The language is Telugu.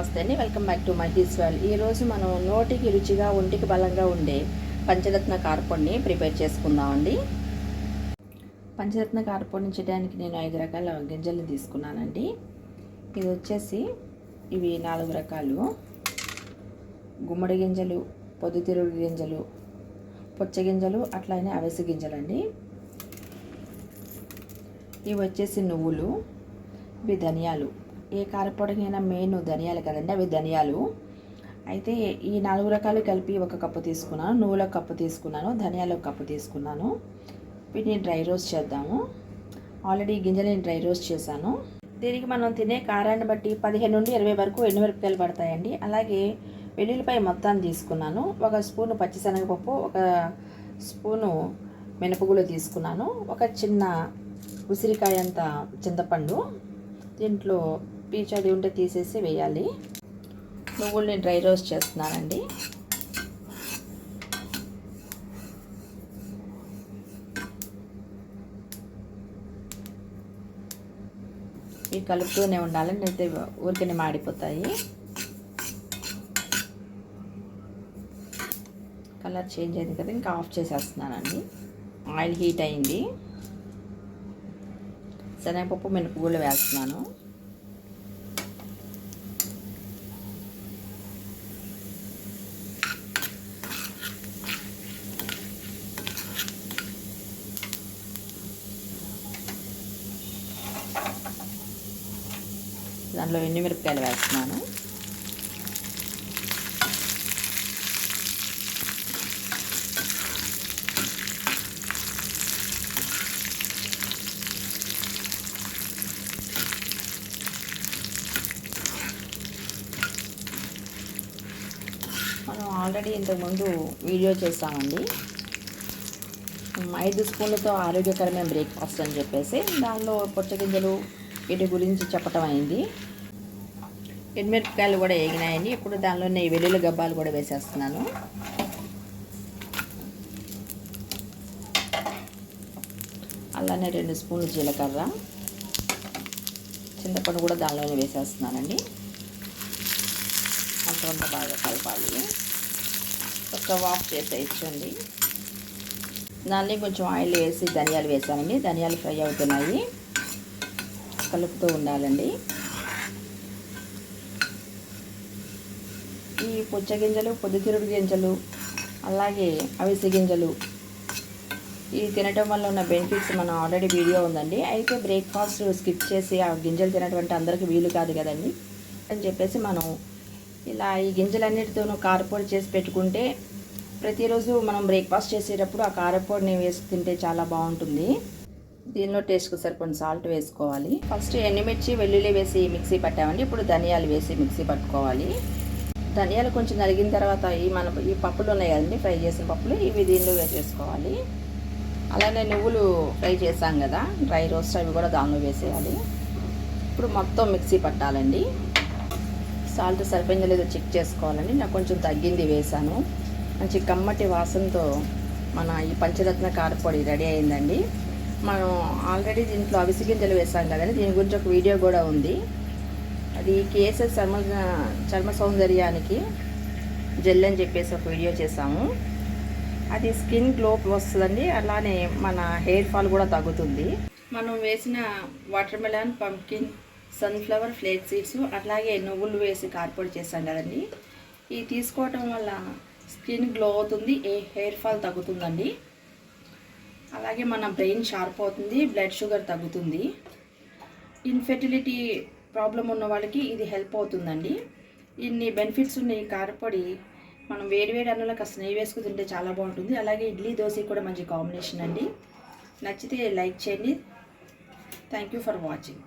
నమస్తే అండి. Welcome back to my his well ఈరోజు మనం నోటికి రుచిగా ఒంటికి బలంగా ఉండే పంచరత్న కార్పొడిని ప్రిపేర్ చేసుకుందామండి పంచరత్న కార్పొడిని చేయడానికి నేను ఐదు రకాల గింజలు తీసుకున్నానండి. ఇది వచ్చేసి ఇవి నాలుగు రకాలు. గుమ్మడి గింజలు పొద్దుతిరుగు గింజలు పుచ్చ గింజలు అట్లానే అవిసె గింజలు అండి ఇవి వచ్చేసి నువ్వులు ఇవి ధనియాలు. ఏ కారపొడికైనా మెయిన్ ధనియాలు కదండి అవి ధనియాలు. అయితే ఈ నాలుగు రకాలు కలిపి ఒక కప్పు తీసుకున్నాను నువ్వుల కప్పు తీసుకున్నాను ధనియాల ఒక కప్పు తీసుకున్నాను. వీటిని డ్రై రోస్ట్ చేద్దాము. ఆల్రెడీ గింజలని డ్రై రోస్ట్ చేశాను. దీనికి మనం తినే కారాన్ని బట్టి పదిహేను నుండి ఇరవై వరకు ఎండుమిరపకాయలు పడతాయండి. అలాగే వెల్లుల్లిపాయ మొత్తాన్ని తీసుకున్నాను. ఒక స్పూను పచ్చిశనగపప్పు ఒక స్పూను మినపగుళ్ళు తీసుకున్నాను. ఒక చిన్న ఉసిరికాయ అంత చింతపండు దీంట్లో పీచు అది ఉంటే తీసేసి వేయాలి. నువ్వుల్ని డ్రై రోస్ట్ చేస్తున్నానండి. ఇవి కలుపుతూనే ఉండాలండి అయితే ఊరికనే మాడిపోతాయి. కలర్ చేంజ్ అయింది కదా ఇంకా ఆఫ్ చేసేస్తున్నానండి. ఆయిల్ హీట్ అయింది. శనగపప్పు మినపగుళ్ళు వేస్తున్నాను. దాంట్లో ఎండుమిరపకాయలు వేస్తున్నాను. మనం ఆల్రెడీ ఇంతకుముందు వీడియో చేస్తామండి ఐదు స్పూన్లతో ఆరోగ్యకరమైన బ్రేక్ఫాస్ట్ అని చెప్పేసి దానిలో పొచ్చగింజలు వీటి గురించి చెప్పటం అయింది. ఎండుమిరపకాయలు కూడా వేగినాయండి ఇప్పుడు దానిలో నెయ్యి వెల్లుల్లి గబ్బాలు కూడా వేసేస్తున్నాను. అలానే రెండు స్పూన్లు జీలకర్ర. చింతపండు కూడా దానిలోనే వేసేస్తున్నానండి. అంత బాగా కలపాలి. ఒక వాఫ్ చేసేయచ్చండి. దాన్ని కొంచెం ఆయిల్ వేసి ధనియాలు వేసానండి. ధనియాలు ఫ్రై అవుతున్నాయి. కలుపుతూ ఉండాలండి. ఈ పుచ్చ గింజలు పొద్దుతిరుడు గింజలు అలాగే అవిసె గింజలు. ఇవి తినటం వల్ల ఉన్న బెనిఫిట్స్ మనం ఆల్రెడీ వీడియో ఉందండి. అయితే బ్రేక్ఫాస్ట్ స్కిప్ చేసి ఆ గింజలు తినటువంటి అందరికీ వీలు కాదు కదండి. అని చెప్పేసి మనం ఇలా ఈ గింజలన్నిటితోనూ కారపొడి చేసి పెట్టుకుంటే ప్రతిరోజు మనం బ్రేక్ఫాస్ట్ చేసేటప్పుడు ఆ కారపొడిని వేసి తింటే చాలా బాగుంటుంది. దీనిలో టేస్ట్కి సరిపడిన సాల్ట్ వేసుకోవాలి. ఫస్ట్ ఎండుమిర్చి వెల్లుల్లి వేసి మిక్సీ పట్టామండి. ఇప్పుడు ధనియాలు వేసి మిక్సీ పట్టుకోవాలి. ధనియాలు కొంచెం నలిగిన తర్వాత ఈ మన ఈ పప్పులు ఉన్నాయి కదండి ఫ్రై చేసిన పప్పులు ఇవి దీనిలో వేసేసుకోవాలి అలానే నువ్వులు ఫ్రై చేసాం కదా డ్రై రోస్ట్ అవి కూడా దానిలో వేసేయాలి. ఇప్పుడు మొత్తం మిక్సీ పట్టాలండి. సాల్ట్ సరిపోయిందో లేదో చెక్ చేసుకోవాలండి. నాకు కొంచెం తగ్గింది వేసాను. మంచి కమ్మటి వాసనతో మన ఈ పంచరత్న కారపొడి రెడీ అయిందండి. మనం ఆల్రెడీ దీంట్లో అవిసి గింజలు వేసాం కదండి దీని గురించి ఒక వీడియో కూడా ఉంది. అది కేసెస్ చర్మ చర్మ సౌందర్యానికి జెల్ అని చెప్పేసి ఒక వీడియో చేసాము అది స్కిన్ గ్లో వస్తుందండి అలానే మన హెయిర్ ఫాల్ కూడా తగ్గుతుంది. మనం వేసిన watermelon pumpkin sunflower flake seeds అట్లాగే నువ్వులు వేసి కార్పొడి చేస్తాం కదండి. ఇది తీసుకోవటం వల్ల స్కిన్ గ్లో అవుతుంది ఏ హెయిర్ ఫాల్ తగ్గుతుందండి. అలాగే మన బ్రెయిన్ షార్ప్ అవుతుంది బ్లడ్ షుగర్ తగ్గుతుంది. ఇన్ఫెర్టిలిటీ ప్రాబ్లం ఉన్న వాళ్ళకి ఇది హెల్ప్ అవుతుందండి. ఇన్ని బెనిఫిట్స్ ఉన్న ఈ కారపొడి మనం వేడివేడి అన్నంలో కాస్త నెయ్యి వేసుకు తింటే చాలా బాగుంటుంది. అలాగే ఇడ్లీ దోశ కూడా మంచి కాంబినేషన్ అండి. నచ్చితే లైక్ చేయండి. Thank you for watching.